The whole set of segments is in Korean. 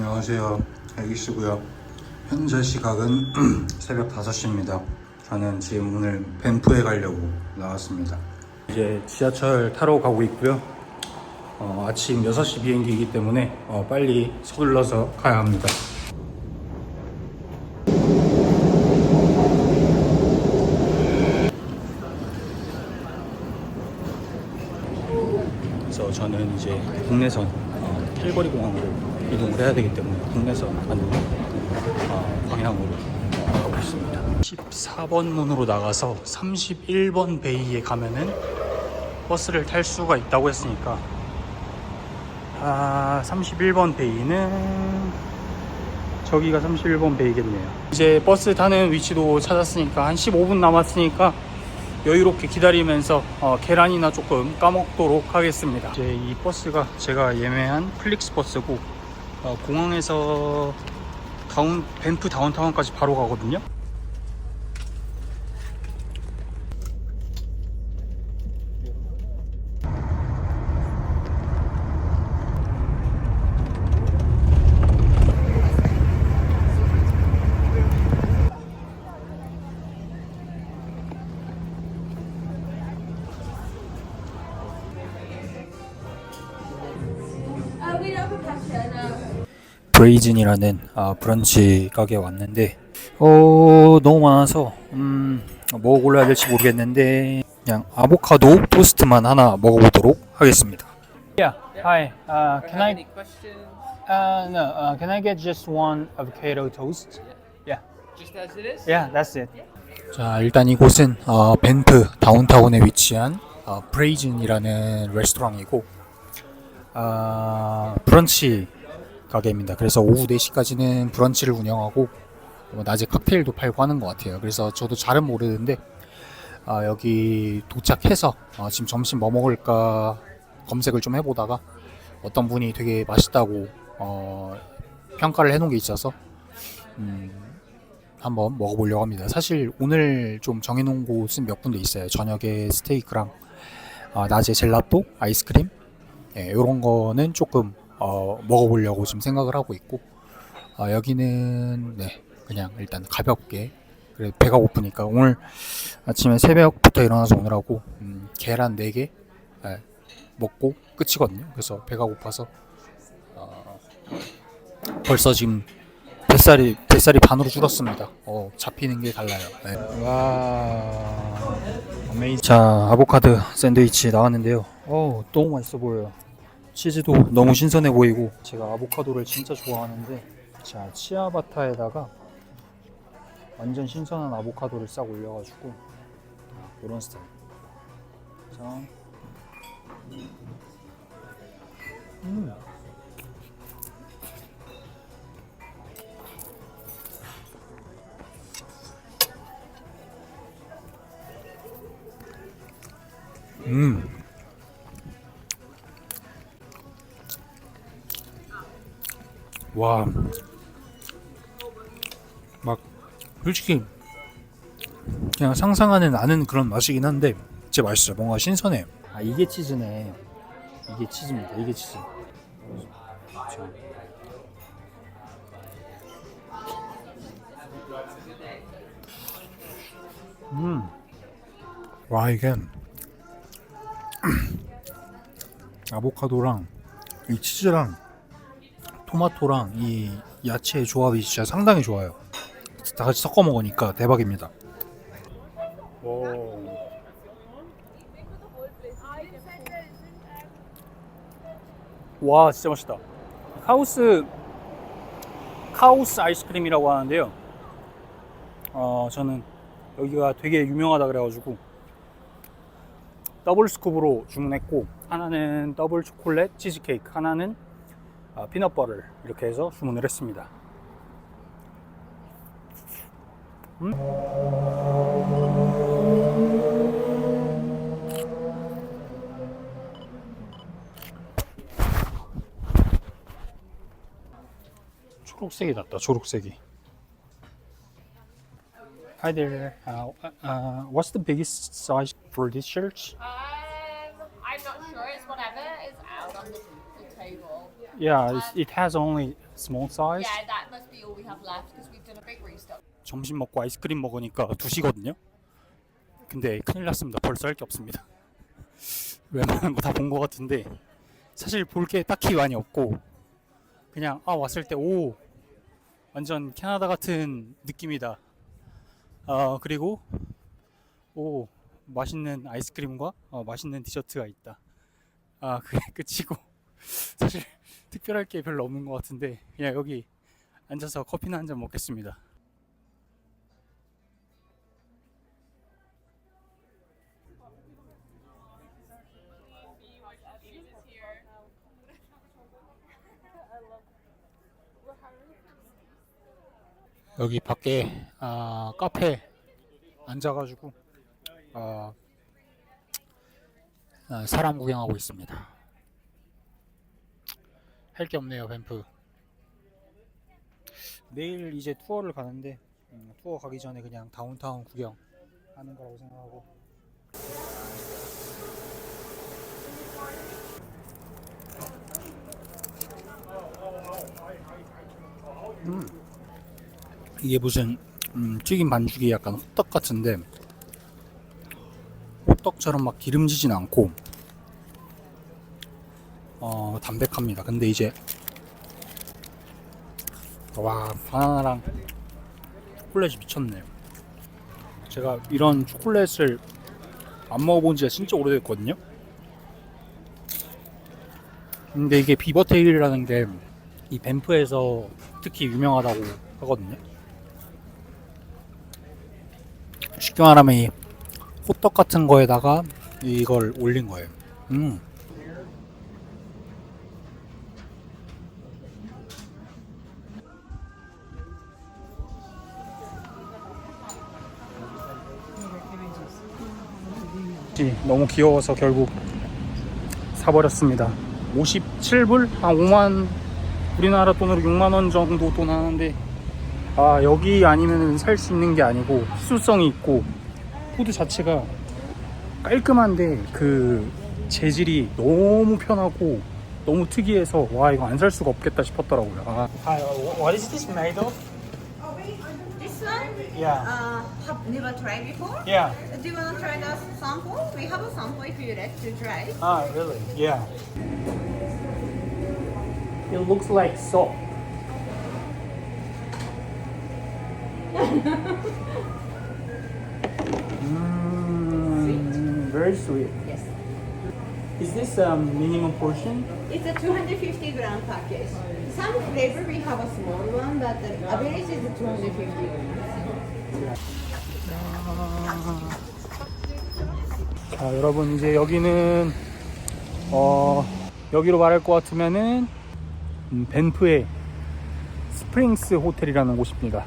안녕하세요. 애기씨고요. 현재 시각은 새벽 5시입니다. 저는 지금 오늘 밴프에 가려고 나왔습니다. 이제 지하철 타러 가고 있고요. 어, 아침 6시 비행기이기 때문에 어, 빨리 서둘러서 가야 합니다. 그래서 저는 이제 국내선 어, 캘거리 공항으로 이동을 해야 되기 때문에 국내선 가는 어, 방향으로 어, 가고 있습니다. 14번 문으로 나가서 31번 베이에 가면은 버스를 탈 수가 있다고 했으니까 아 31번 베이는 저기가 31번 베이겠네요. 이제 버스 타는 위치도 찾았으니까 한 15분 남았으니까 여유롭게 기다리면서 어, 계란이나 조금 까먹도록 하겠습니다. 이제 이 버스가 제가 예매한 플릭스 버스고 어, 공항에서 다운 밴프 다운타운까지 바로 가거든요. We don't have pasta, no. 브레이즌이라는 아, 브런치 가게에 왔는데 어 너무 많아서 음, 뭐 골라야 될지 모르겠는데 그냥 아보카도 토스트만 하나 먹어보도록 하겠습니다. Yeah, hi. Uh, can I? Uh, no. Uh, can I get just one avocado toast? Yeah. Just as it is? Yeah, that's it. 자, 일단 이곳은 어, 벤프 다운타운에 위치한 어, 브레이즌이라는 레스토랑이고 아, 브런치 가게입니다. 그래서 오후 4시까지는 브런치를 운영하고 뭐 낮에 칵테일도 팔고 하는 것 같아요. 그래서 저도 잘은 모르는데 아, 여기 도착해서 어, 지금 점심 뭐 먹을까 검색을 좀 해보다가 어떤 분이 되게 맛있다고 어, 평가를 해놓은 게 있어서 음, 한번 먹어보려고 합니다. 사실 오늘 좀 정해놓은 곳은 몇 군데 있어요. 저녁에 스테이크랑 아, 낮에 젤라또, 아이스크림 예, 이런 거는 조금 어, 먹어보려고 지금 생각을 하고 있고 아, 여기는 네 그냥 일단 가볍게 그래 배가 고프니까 오늘 아침에 새벽부터 일어나서 오느라고 음, 계란 4개 예, 먹고 끝이거든요. 그래서 배가 고파서 어, 벌써 지금 뱃살이 뱃살이 반으로 줄었습니다. 어, 잡히는 게 달라요. 네. 와. 자, 아보카도 샌드위치 나왔는데요. 어, 너무 맛있어 보여요. 치즈도 너무 신선해 보이고 제가 아보카도를 진짜 좋아하는데 자, 치아바타에다가 완전 신선한 아보카도를 싹 올려가지고 아, 이런 스타일. 자, 음. 음. 와. 막 솔직히 그냥 상상하는 아는 그런 맛이긴 한데 진짜 맛있어요. 뭔가 신선해요. 아 이게 치즈네. 이게 치즈입니다. 이게 치즈. 자. 음. 와 이게 아보카도랑 이 치즈랑 토마토랑 이 야채의 조합이 진짜 상당히 좋아요. 다 같이 섞어 먹으니까 대박입니다. 와 진짜 맛있다. 카우스 카우스 아이스크림이라고 하는데요. 어 저는 여기가 되게 유명하다 그래가지고 더블 스쿱으로 주문했고 하나는 더블 초콜릿 치즈케이크 하나는 아, 피넛버를 이렇게 해서 주문을 했습니다 음? 초록색이 낫다 초록색이 Hi there. Uh, uh, what's the biggest size for this church? Um, I'm not sure. It's whatever is out on the, the table. Yeah, it's, it has only small size. Yeah, that must be all we have left because we've done a big restock. 점심 먹고 아이스크림 먹으니까 2시거든요. 근데 큰일 났습니다. 벌써 할 게 없습니다. 웬만한 거 다본것 같은데 사실 볼 게 딱히 많이 없고 그냥 아 왔을 때 오 완전 캐나다 같은 느낌이다. 아 그리고 오 맛있는 아이스크림과 어, 맛있는 디저트가 있다. 아 그게 끝이고 사실 특별할 게 별로 없는 것 같은데 그냥 여기 앉아서 커피나 한 잔 먹겠습니다. 여기 밖에 아, 카페 앉아가지고 아, 아, 사람 구경하고 있습니다. 할 게 없네요, 밴프. 내일 이제 투어를 가는데 음, 투어 가기 전에 그냥 다운타운 구경 하는 거라고 생각하고 음, 이게 무슨 음, 튀김 반죽이 약간 호떡 같은데 호떡처럼 막 기름지진 않고 어, 담백합니다. 근데 이제 와 바나나랑 초콜릿이 미쳤네요. 제가 이런 초콜릿을 안 먹어본 지가 진짜 오래됐거든요. 근데 이게 비버테일이라는 게 이 밴프에서 특히 유명하다고 하거든요. 쉽게 말하면 이 호떡 같은 거에다가 이걸 올린 거예요. 음. 너무 귀여워서 결국 사버렸습니다. 57불? 한 5만 우리나라 돈으로 6만 원 정도 돈 하는데 아 여기 아니면 살 수 있는 게 아니고 희소성이 있고 후드 자체가 깔끔한데 그 재질이 너무 편하고 너무 특이해서 와 이거 안 살 수가 없겠다 싶었더라고요. 아, what is this made of? This one, Yeah, uh, have never tried before. yeah. Do you want to try the sample? We have a sample if you like to try. Ah, really? Yeah. It looks like soap. mm, very sweet. Is this a minimum portion? It's a 250 gram package. Some flavor we have a small one, but the average is 250 grams. 자, 여러분 이제 여기는 어 여기로 말할 것 같으면은 음, 밴프의 스프링스 호텔이라는 곳입니다.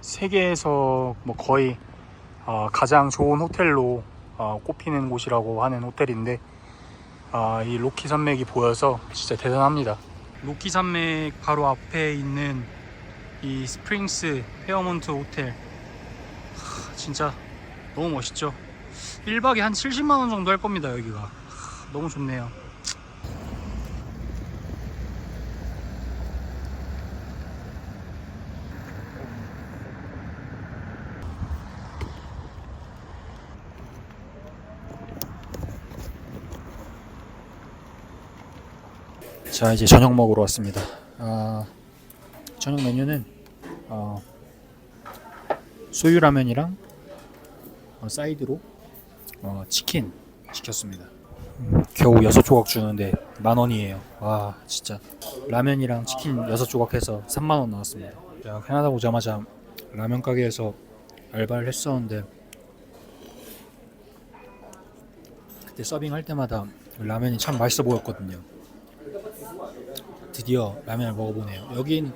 세계에서 뭐 거의 어, 가장 좋은 호텔로 어, 꼽히는 곳이라고 하는 호텔인데 아, 이 로키 산맥이 보여서 진짜 대단합니다. 로키 산맥 바로 앞에 있는 이 스프링스 페어몬트 호텔 하, 진짜 너무 멋있죠. 1박에 한 70만원 정도 할 겁니다 여기가 하, 너무 좋네요 자 이제 저녁 먹으러 왔습니다 아, 저녁 메뉴는 어, 소유 라면이랑 어, 사이드로 어, 치킨 시켰습니다. 음, 겨우 여섯 조각 주는데 만 원이에요. 와 진짜 라면이랑 치킨 여섯 조각 해서 3만 원 나왔습니다. 제가 캐나다 오자마자 라면 가게에서 알바를 했었는데 그때 서빙 할 때마다 라면이 참 맛있어 보였거든요. 드디어 라면을 먹어보네요. 여긴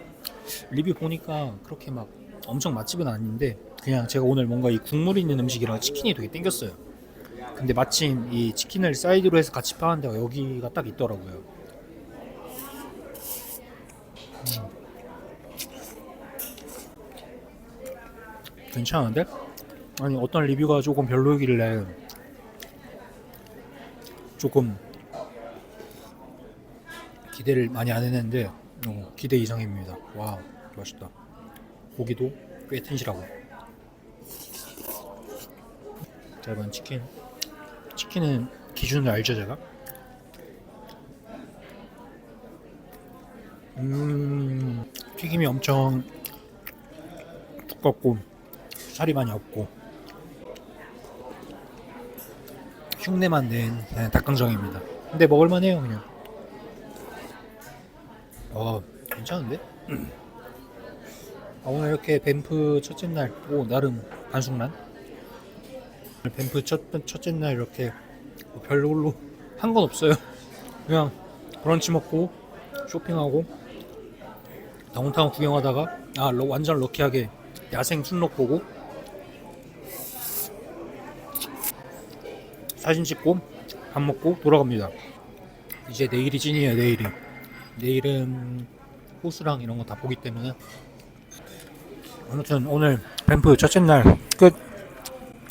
리뷰 보니까 그렇게 막 엄청 맛집은 아닌데 그냥 제가 오늘 뭔가 이 국물 있는 음식이랑 치킨이 되게 땡겼어요. 근데 마침 이 치킨을 사이드로 해서 같이 파는 데가 여기가 딱 있더라고요. 음. 괜찮은데? 아니 어떤 리뷰가 조금 별로이길래 조금 기대를 많이 안 했는데 어, 기대 이상입니다. 와 맛있다. 고기도 꽤 튼실하고. 자 이번 치킨. 치킨은 기준을 알죠 제가? 음 튀김이 엄청 두껍고 살이 많이 없고 흉내만 낸 그냥 닭강정입니다. 근데 먹을만해요 그냥. 어 괜찮은데? 아, 오늘 이렇게 뱀프 첫째 날, 오 나름 반숙란. 뱀프 첫 첫째 날 이렇게 뭐 별로 한 건 없어요. 그냥 브런치 먹고 쇼핑하고 다운타운 구경하다가 아 러- 완전 럭키하게 야생 순록 보고 사진 찍고 밥 먹고 돌아갑니다. 이제 내일이 찐이에요 내일이. 내일은 호수랑 이런 거 다 보기 때문에 아무튼 오늘 뱀프 첫째 날 끝.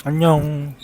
안녕.